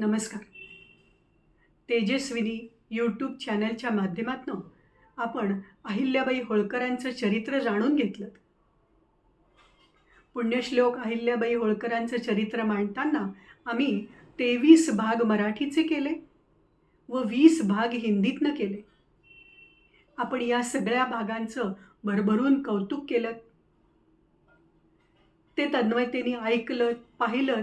नमस्कार. तेजस्विनी यूट्यूब चॅनलच्या माध्यमातून आपण अहिल्याबाई होळकरांचं चरित्र जाणून घेतलं. पुण्यश्लोक अहिल्याबाई होळकरांचं चरित्र मांडताना आम्ही तेवीस भाग मराठीचे केले व वीस भाग हिंदीतनं केले. आपण या सगळ्या भागांचं भरभरून कौतुक केलं. ते तन्मयतेने ऐकलं पाहिलं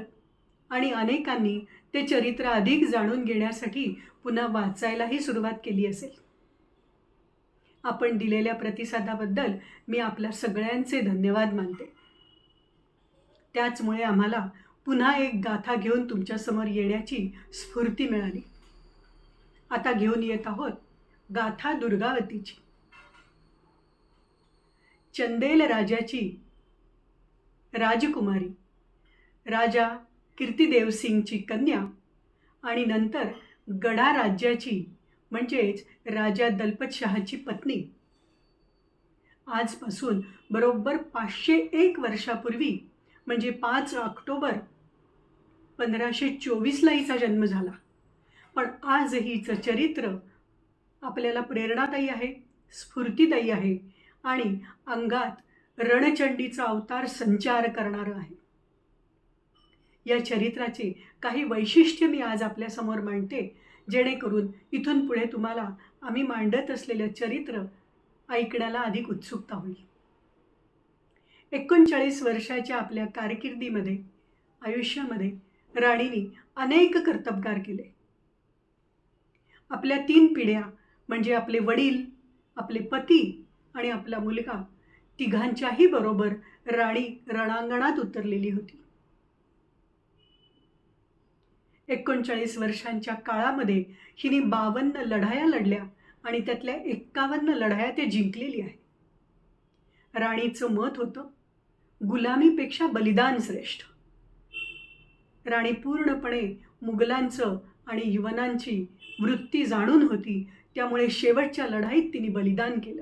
आणि अनेकांनी ते चरित्र अधिक जाणून घेण्यासाठी पुन्हा वाचायलाही सुरुवात केली असेल. आपण दिलेल्या प्रतिसादाबद्दल मी आपल्या सगळ्यांचे धन्यवाद मानते. त्याचमुळे आम्हाला पुन्हा एक गाथा घेऊन तुमच्यासमोर येण्याची स्फूर्ती मिळाली. आता घेऊन येत आहोत गाथा दुर्गावतीची. चंदेल राजाची राजकुमारी. राजा कीर्तिदेव सिंगची कन्या आणि नंतर गडा राज्याची म्हणजेच राजा दलपत शहाची पत्नी. आजपासून बरोबर पाचशे एक वर्षापूर्वी म्हणजे पाच ऑक्टोबर पंधराशे चोवीसला हिचा जन्म झाला. पण आज हिचं चरित्र आपल्याला प्रेरणादायी आहे स्फूर्तीदायी आहे आणि अंगात रणचंडीचा अवतार संचार करणारं आहे. या चरित्राचे काही वैशिष्ट्य मी आज आपल्यासमोर मांडते. जेणेकरून इथून पुढे तुम्हाला आम्ही मांडत असलेलं चरित्र ऐकण्याला अधिक उत्सुकता होईल. एकोणचाळीस वर्षाच्या आपल्या कारकिर्दीमध्ये आयुष्यामध्ये राणीने अनेक कर्तबगार केले. आपल्या तीन पिढ्या म्हणजे आपले वडील आपले पती आणि आपला मुलगा तिघांच्याही बरोबर राणी रणांगणात उतरलेली होती. एकोणचाळीस वर्षांच्या काळामध्ये हिने बावन्न लढाया लढल्या आणि त्यातल्या एक्कावन्न लढाया ते जिंकलेली आहे. राणीचं मत होतं गुलामीपेक्षा बलिदान श्रेष्ठ. राणी पूर्णपणे मुघलांचं आणि युवनांची वृत्ती जाणून होती त्यामुळे शेवटच्या लढाईत तिने बलिदान केलं.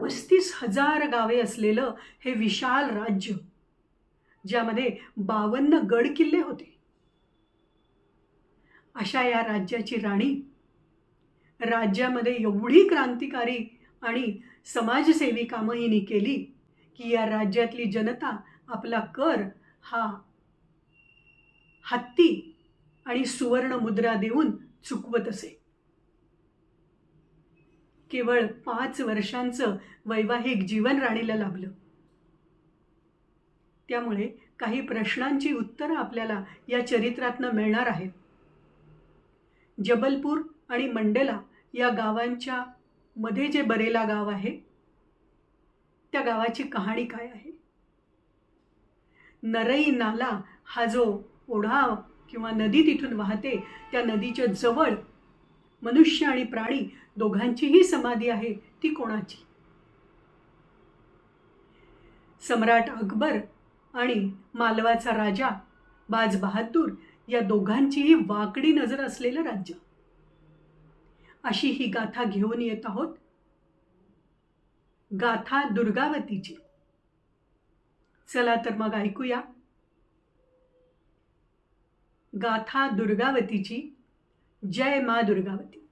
पस्तीस हजार गावे असलेलं हे विशाल राज्य ज्यामध्ये बावन्न गड किल्ले होते. अशा या राज्याची राणी राज्यामध्ये एवढी क्रांतिकारी आणि समाजसेवी कामं हिने केली की या राज्यातली जनता आपला कर हा हत्ती आणि सुवर्ण मुद्रा देऊन चुकवत असे. केवळ पाच वर्षांचं वैवाहिक जीवन राणीला लाभलं. त्यामुळे काही प्रश्नांची उत्तरं आपल्याला या चरित्रातनं मिळणार आहेत. जबलपूर आणि मंडेला या गावांच्या मध्ये जे बरेला गाव आहे त्या गावाची कहाणी काय आहे? नरई नाला हा जो ओढा किंवा नदी तिथून वाहते त्या नदीच्या जवळ मनुष्य आणि प्राणी दोघांचीही समाधी आहे ती कोणाची? सम्राट अकबर आणि मालवाचा राजा बाज बहादूर या दोघांचीही वाकडी नजर असलेलं राज्य. अशी ही गाथा घेऊन येत आहोत. गाथा दुर्गावतीची. चला तर मग ऐकूया. गाथा दुर्गावतीची. जय मा दुर्गावती.